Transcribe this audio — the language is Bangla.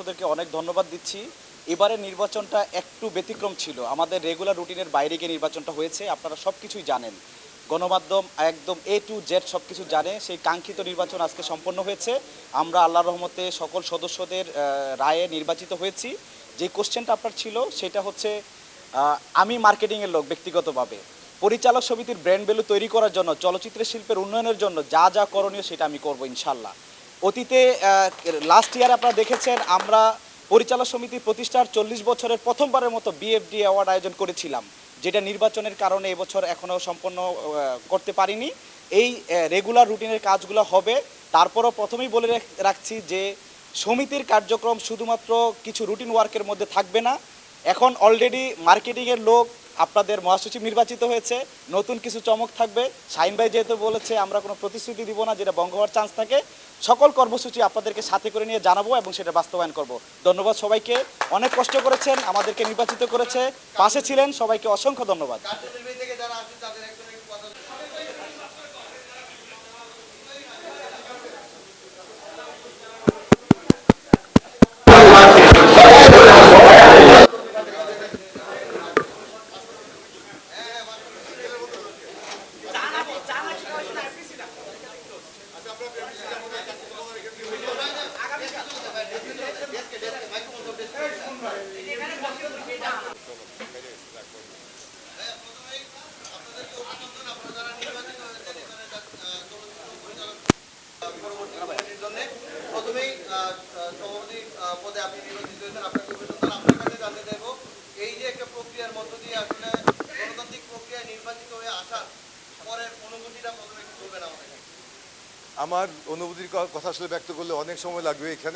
সদস্যদেরকে অনেক ধন্যবাদ দিচ্ছি। এবারে নির্বাচনটা একটু ব্যতিক্রম ছিল। আমাদের রেগুলার রুটিনের বাইরে গিয়ে নির্বাচনটা হয়েছে, আপনারা সব কিছুই জানেন। গণমাধ্যম একদম এ টু জেড সব কিছু জানে, সেই কাঙ্ক্ষিত নির্বাচন আজকে সম্পন্ন হয়েছে। আমরা আল্লাহ রহমতে সকল সদস্যদের রায়ে নির্বাচিত হয়েছি। যে কোশ্চেনটা আপনার ছিল, সেটা হচ্ছে আমি মার্কেটিংয়ের লোক ব্যক্তিগতভাবে। পরিচালক সমিতির ব্র্যান্ড ভ্যালু তৈরি করার জন্য চলচ্চিত্র শিল্পের উন্নয়নের জন্য যা যা করণীয় সেটা আমি করব ইনশাল্লাহ। অতীতে লাস্ট ইয়ার আপনারা দেখেছেন, আমরা পরিচালক সমিতি প্রতিষ্ঠার চল্লিশ বছরের প্রথমবারের মতো বিএফডি অ্যাওয়ার্ড আয়োজন করেছিলাম, যেটা নির্বাচনের কারণে এবছর এখনও সম্পন্ন করতে পারিনি। এই রেগুলার রুটিনের কাজগুলো হবে। তারপরও প্রথমেই বলে রাখ- রাখছি যে, সমিতির কার্যক্রম শুধুমাত্র কিছু রুটিন ওয়ার্কের মধ্যে থাকবে না। এখন অলরেডি মার্কেটিংয়ের লোক আপনাদের মহাসচিব নির্বাচিত হয়েছে, নতুন কিছু চমক থাকবে। শাহিন ভাই যেহেতু বলেছে, আমরা কোনো প্রতিশ্রুতি দিব না, যেটা বঙ্গ হওয়ার চান্স থাকে। সকল কর্মসূচি আপনাদেরকে সাথে করে নিয়ে জানাব এবং সেটা বাস্তবায়ন করব। ধন্যবাদ সবাইকে। অনেক কষ্ট করেছেন, আমাদেরকে নির্বাচিত করেছে। পাশে ছিলেন, সবাইকে অসংখ্য ধন্যবাদ কার্যনির্বাহী থেকে যারা আসবে তাদের একজনের একটু কথা পরবর্তী জন্য এই যে একটা প্রক্রিয়ার মধ্য দিয়ে আসলে গণতান্ত্রিক প্রক্রিয়ায় নির্বাচিত হয়ে আসার পরের অনুভূতিটা প্রথমে একটু আমার অনুভূতির কথা আসলে ব্যক্ত করলে অনেক সময় লাগবে এখানে।